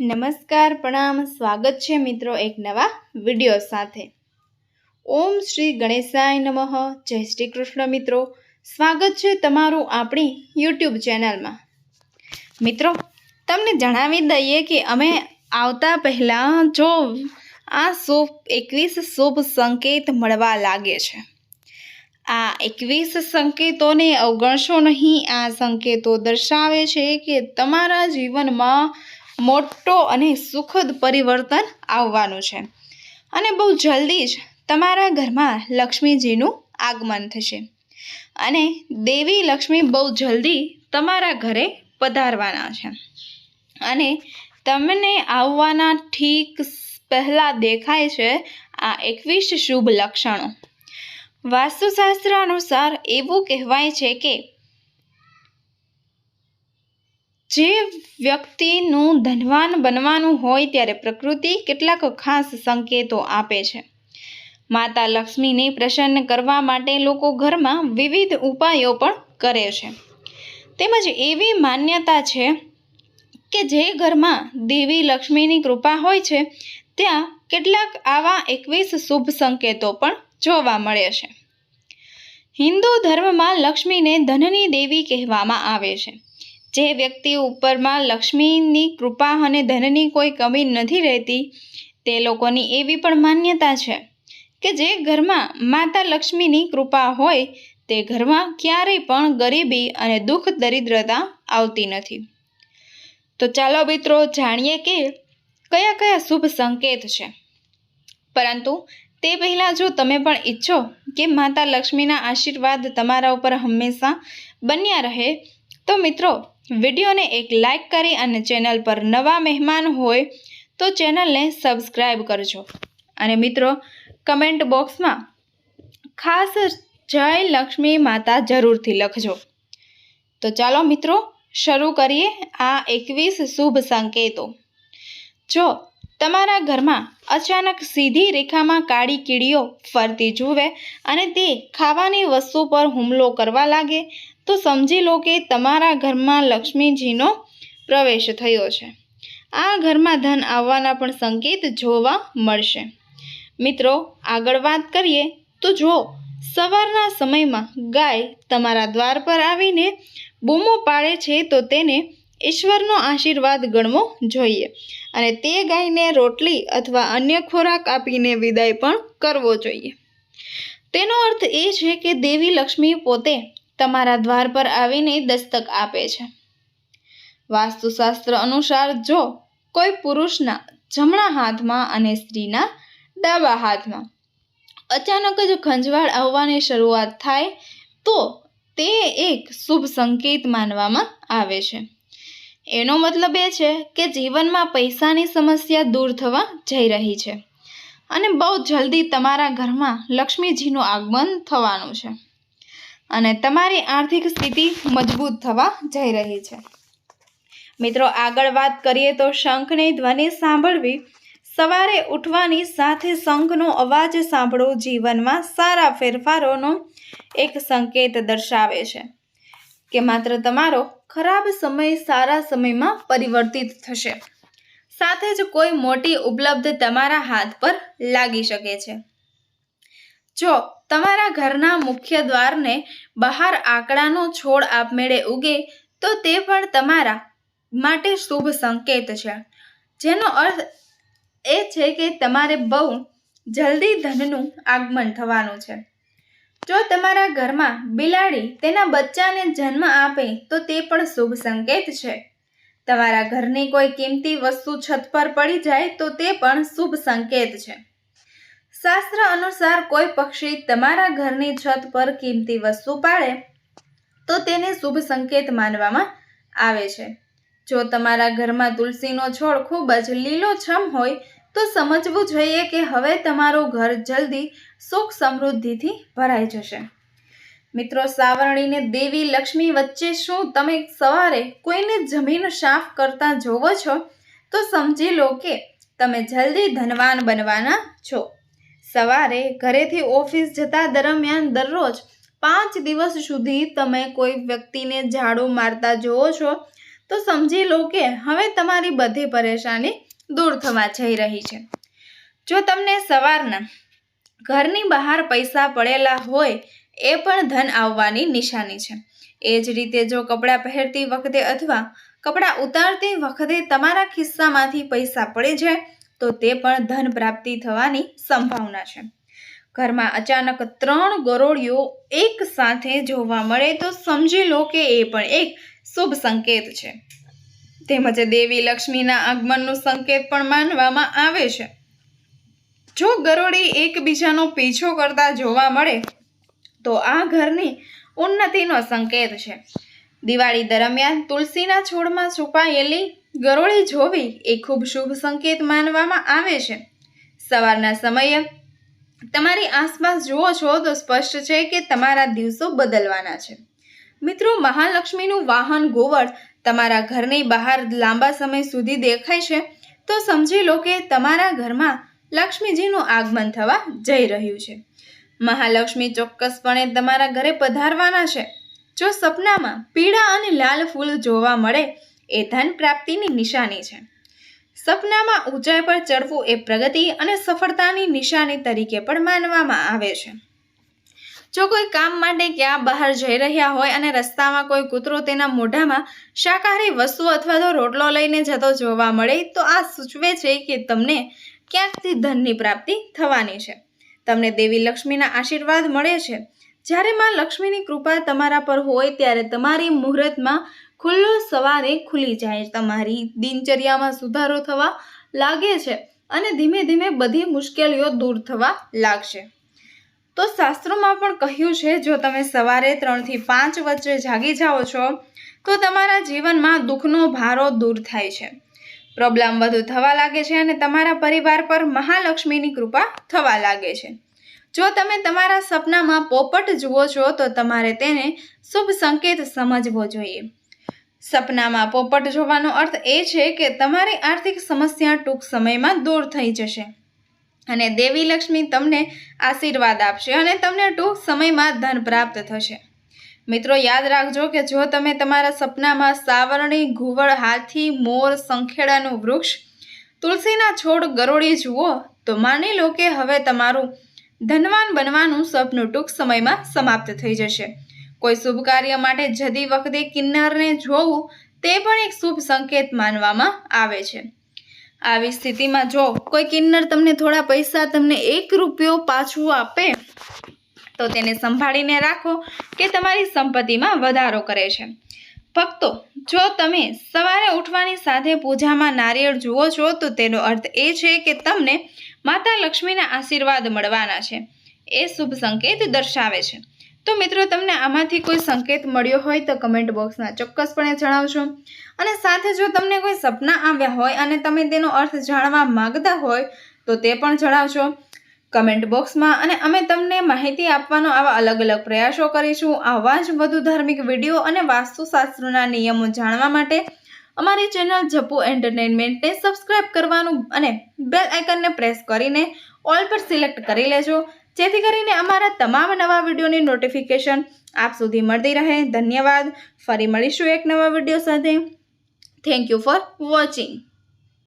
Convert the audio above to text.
નમસ્કાર, પ્રણામ. સ્વાગત છે મિત્રો એક નવા વીડિયો સાથે. ઓમ શ્રી ગણેશાય નમઃ. જય શ્રી કૃષ્ણ મિત્રો. સ્વાગત છે તમારું આપણી યુટ્યુબ ચેનલમાં. મિત્રો, તમને જણાવી દઈએ કે અમે આવતા પહેલાં જો આ શુભ, એકવીસ શુભ સંકેત મળવા લાગે છે. આ એકવીસ સંકેતોને અવગણશો નહીં. આ સંકેતો દર્શાવે છે કે તમારા જીવનમાં મોટો અને સુખદ પરિવર્તન આવવાનું છે. અને બહુ જલ્દી જ તમારા ઘરમાં લક્ષ્મીજીનું આગમન થશે. અને દેવી લક્ષ્મી બહુ જલ્દી તમારા ઘરે પધારવાના છે. અને તમને આવવાના ઠીક પહેલાં દેખાય છે આ એકવીસ શુભ લક્ષણો. વાસ્તુશાસ્ત્ર અનુસાર એવું કહેવાય છે કે જે વ્યક્તિનું ધનવાન બનવાનું હોય ત્યારે પ્રકૃતિ કેટલાક ખાસ સંકેતો આપે છે. માતા લક્ષ્મીને પ્રસન્ન કરવા માટે લોકો ઘરમાં વિવિધ ઉપાયો પણ કરે છે. તેમજ એવી માન્યતા છે કે જે ઘરમાં દેવી લક્ષ્મીની કૃપા હોય છે, ત્યાં કેટલાક આવા એકવીસ શુભ સંકેતો પણ જોવા મળે છે. હિન્દુ ધર્મમાં લક્ષ્મીને ધનની દેવી કહેવામાં આવે છે. જે વ્યક્તિ ઉપરમાં લક્ષ્મીની કૃપા અને ધનની કોઈ કમી નથી રહેતી, તે લોકોની એવી પણ માન્યતા છે કે જે ઘરમાં માતા લક્ષ્મીની કૃપા હોય, તે ઘરમાં ક્યારેય પણ ગરીબી અને દુઃખ દરિદ્રતા આવતી નથી. તો ચાલો મિત્રો જાણીએ કે કયા કયા શુભ સંકેત છે. પરંતુ તે પહેલાં જો તમે પણ ઈચ્છો કે માતા લક્ષ્મીના આશીર્વાદ તમારા ઉપર હંમેશા બન્યા રહે, તો મિત્રો વિડીયોને એક લાઈક કરી અને ચેનલ પર નવા મહેમાન હોય તો ચેનલને સબસ્ક્રાઈબ કરજો. અને મિત્રો, કમેન્ટ બોક્સમાં ખાસ જય લક્ષ્મી માતા જરૂરથી લખજો. તો ચાલો મિત્રો, શરૂ કરીએ આ એકવીસ શુભ સંકેતો. જો તમારા ઘરમાં અચાનક સીધી રેખામાં કાળી કીડીઓ ફરતી જુએ અને તે ખાવાની વસ્તુ પર હુમલો કરવા લાગે તો સમજી લો કે તમારા ઘરમાં લક્ષ્મીજીનો પ્રવેશ થયો છે. આ ઘરમાં ધન આવવાના પણ સંકેત જોવા મળશે. મિત્રો, આગળ વાત કરીએ તો જો સવારના સમયમાં ગાય તમારા દ્વાર પર આવીને બૂમો પાડે છે તો તેને ઈશ્વરનો આશીર્વાદ ગણવો જોઈએ અને તે ગાયને રોટલી અથવા અન્ય ખોરાક આપીને વિદાય પણ કરવો જોઈએ. તેનો અર્થ એ છે કે દેવી લક્ષ્મી પોતે તમારા દ્વાર પર આવીને દસ્તક આપે છે. વાસ્તુશાસ્ત્ર અનુસાર જો કોઈ પુરુષના જમણા હાથમાં અને સ્ત્રીના ડાબા હાથમાં અચાનક જ ખંજવાળ આવવાની શરૂઆત થાય, તો તે એક શુભ સંકેત માનવામાં આવે છે. એનો મતલબ એ છે કે જીવનમાં પૈસાની સમસ્યા દૂર થવા જઈ રહી છે અને બહુ જલ્દી તમારા ઘરમાં લક્ષ્મીજીનું આગમન થવાનું છે. અને તમારી આર્થિક સ્થિતિ મજબૂત થવા જઈ રહી છે. મિત્રો, આગળ વાત કરીએ તો શંખની ધ્વનિ સાંભળવી. સવારે ઉઠવાની સાથે શંખનો અવાજ સાંભળવો જીવનમાં સારા ફેરફારોનો એક સંકેત દર્શાવે છે કે માત્ર તમારો ખરાબ સમય સારા સમયમાં પરિવર્તિત થશે. સાથે જ કોઈ મોટી ઉપલબ્ધ તમારા હાથ પર લાગી શકે છે. જો તમારા ઘરના મુખ્ય દ્વારને બહાર આંકડાનો છોડ આપમેળે ઉગે, તો તે પણ તમારા માટે શુભ સંકેત છે. જેનો અર્થ એ છે કે તમારે બહુ જલ્દી ધનનું આગમન થવાનું છે. જો તમારા ઘરમાં બિલાડી તેના બચ્ચાને જન્મ આપે, તો તે પણ શુભ સંકેત છે. તમારા ઘરની કોઈ કિંમતી વસ્તુ છત પર પડી જાય, તો તે પણ શુભ સંકેત છે. શાસ્ત્ર અનુસાર કોઈ પક્ષી તમારા ઘરની છત પર કિંમતી વસ્તુ પાડે, તો તેને શુભ સંકેત માનવામાં આવે છે. જો તમારા ઘરમાં તુલસીનો છોડ ખૂબ જ લીલોછમ હોય, તો સમજવું જોઈએ કે હવે તમારું ઘર જલ્દી સુખ સમૃદ્ધિથી ભરાઈ જશે. મિત્રો, સાવરણીને દેવી લક્ષ્મી વચ્ચે શું તમે સવારે કોઈને જમીન સાફ કરતા જોવો છો? તો સમજી લો કે તમે જલ્દી ધનવાન બનવાના છો. સવારે ઘરેથી ઓફિસ જતા દરમિયાન દરરોજ પાંચ દિવસ સુધી તમે કોઈ વ્યક્તિને ઝાડુ મારતા જુઓ છો, તો સમજી લો કે હવે તમારી બધી પરેશાની દૂર થવા જઈ રહી છે. જો તમને સવારના ઘરની બહાર પૈસા પડેલા હોય, એ પણ ધન આવવાની નિશાની છે. એ જ રીતે જો કપડાં પહેરતી વખતે અથવા કપડાં ઉતારતી વખતે તમારા ખિસ્સામાંથી પૈસા પડે છે તો તે પણ ધન પ્રાપ્તિ થવાની સંભાવના છે. ઘરમાં અચાનક ત્રણ ગરોળીઓ એક સાથે જોવા મળે તો સમજી લો કે એ પણ એક શુભ સંકેત છે. તેમજ દેવી લક્ષ્મીના આગમનનું સંકેત પણ માનવામાં આવે છે. જો ગરોળી એકબીજાનો પીછો કરતા જોવા મળે, તો આ ઘરની ઉન્નતિનો સંકેત છે. દિવાળી દરમિયાન તુલસીના છોડમાં છુપાયેલી ગરોળી જોવી એ ખૂબ શુભ સંકેત માનવામાં આવે છે. સવારના સમયે તમારી આસપાસ જુઓ છો તો સ્પષ્ટ છે કે તમારા દિવસો બદલવાના છે. મિત્રો, મહાલક્ષ્મીનું વાહન ગોવળ તમારા ઘરની બહાર લાંબા સમય સુધી દેખાય છે. તો સમજી લો કે તમારા ઘરમાં લક્ષ્મીજીનું આગમન થવા જઈ રહ્યું છે. મહાલક્ષ્મી ચોક્કસપણે તમારા ઘરે પધારવાના છે. જો સપનામાં પીળા અને લાલ ફૂલ જોવા મળે એ ધન પ્રાપ્તિની નિશાની છે. સપનામાં ઊંચાઈ પર ચડવું એ પ્રગતિ અને સફળતાની નિશાની તરીકે પણ માનવામાં આવે છે. જો કોઈ કામ માટે ક્યાં બહાર જઈ રહ્યા હોય અને રસ્તામાં કોઈ કૂતરો તેના મોઢામાં શાકાહારી વસ્તુ અથવા તો રોટલો લઈને જતો જોવા મળે, તો આ સૂચવે છે કે તમને ક્યાંકથી ધનની પ્રાપ્તિ થવાની છે. તમને દેવી લક્ષ્મીના આશીર્વાદ મળે છે. જ્યારે માં લક્ષ્મીની કૃપા તમારા પર હોય, ત્યારે તમારી મુહૂર્તમાં ખુલ્લો સવારે ખુલી જાય, તમારી દિનચર્યામાં સુધારો થવા લાગે છે અને ધીમે ધીમે બધી મુશ્કેલીઓ દૂર થવા લાગશે. તો શાસ્ત્રોમાં પણ કહ્યું છે, જો તમે સવારે ત્રણથી પાંચ વચ્ચે જાગી જાઓ છો, તો તમારા જીવનમાં દુઃખનો ભારો દૂર થાય છે. પ્રોબ્લેમ વધુ થવા લાગે છે અને તમારા પરિવાર પર મહાલક્ષ્મીની કૃપા થવા લાગે છે. જો તમે તમારા સપનામાં પોપટ જુઓ છો, તો તમારે તેને શુભ સંકેત સમજવો જોઈએ. સપનામાં પોપટ જોવાનો અર્થ એ છે કે તમારી આર્થિક સમસ્યા ટૂંક સમયમાં દૂર થઈ જશે. અને દેવી લક્ષ્મી તમને આશીર્વાદ આપશે અને તમને ટૂંક સમયમાં ધન પ્રાપ્ત થશે. મિત્રો, યાદ રાખજો કે જો તમે તમારા સપનામાં સાવરણી, ઘુવડ, હાથી, મોર, સંખેડાનું વૃક્ષ, તુલસીના છોડ, ગરોળી જુઓ, તો માની લો કે હવે તમારું ધનવાન બનવાનું સપનું ટૂંક સમયમાં સમાપ્ત થઈ જશે. કોઈ શુભ કાર્ય માટે જતી વખતે કિન્નરને જોવું તે પણ એક શુભ સંકેત માનવામાં આવે છે. આવી સ્થિતિમાં જો કોઈ કિન્નર તમને થોડા પૈસા તમને એક રૂપિયો પાછું આપે, તો તેને સંભાળીને રાખો કે તમારી સંપત્તિમાં વધારો કરે છે. ભક્તો જો તમે સવારે ઉઠવાની સાથે પૂજામાં નારિયેળ જુઓ છો, તો તેનો અર્થ એ છે કે તમને માતા લક્ષ્મીના આશીર્વાદ મળવાના છે. એ શુભ સંકેત દર્શાવે છે. તો મિત્રો, તમને આમાંથી કોઈ સંકેત મળ્યો હોય તો કમેન્ટ બોક્સમાં ચોક્કસપણે જણાવશો અને સાથે જો તમને કોઈ સપના આવ્યા હોય અને તમે તેનો અર્થ જાણવા માંગતા હોય તો તે પણ જણાવશો કમેન્ટ બોક્સમાં અને અમે તમને માહિતી આપવાનો આવા અલગ અલગ પ્રયાસો કરીશું. આવા જ વધુ ધાર્મિક વીડિયો અને વાસ્તુશાસ્ત્રના નિયમો જાણવા માટે અમારી ચેનલ જપુ એન્ટરટેનમેન્ટને સબસ્ક્રાઇબ કરવાનું અને બેલ આઇકનને પ્રેસ કરીને ઓલ પર સિલેક્ટ કરી લેજો. જેથી કરીને અમારા તમામ નવા વિડીયોની નોટિફિકેશન આપ સુધી મળતી રહે. ધન્યવાદ. ફરી મળીશું એક નવા વીડિયો સાથે. Thank you for watching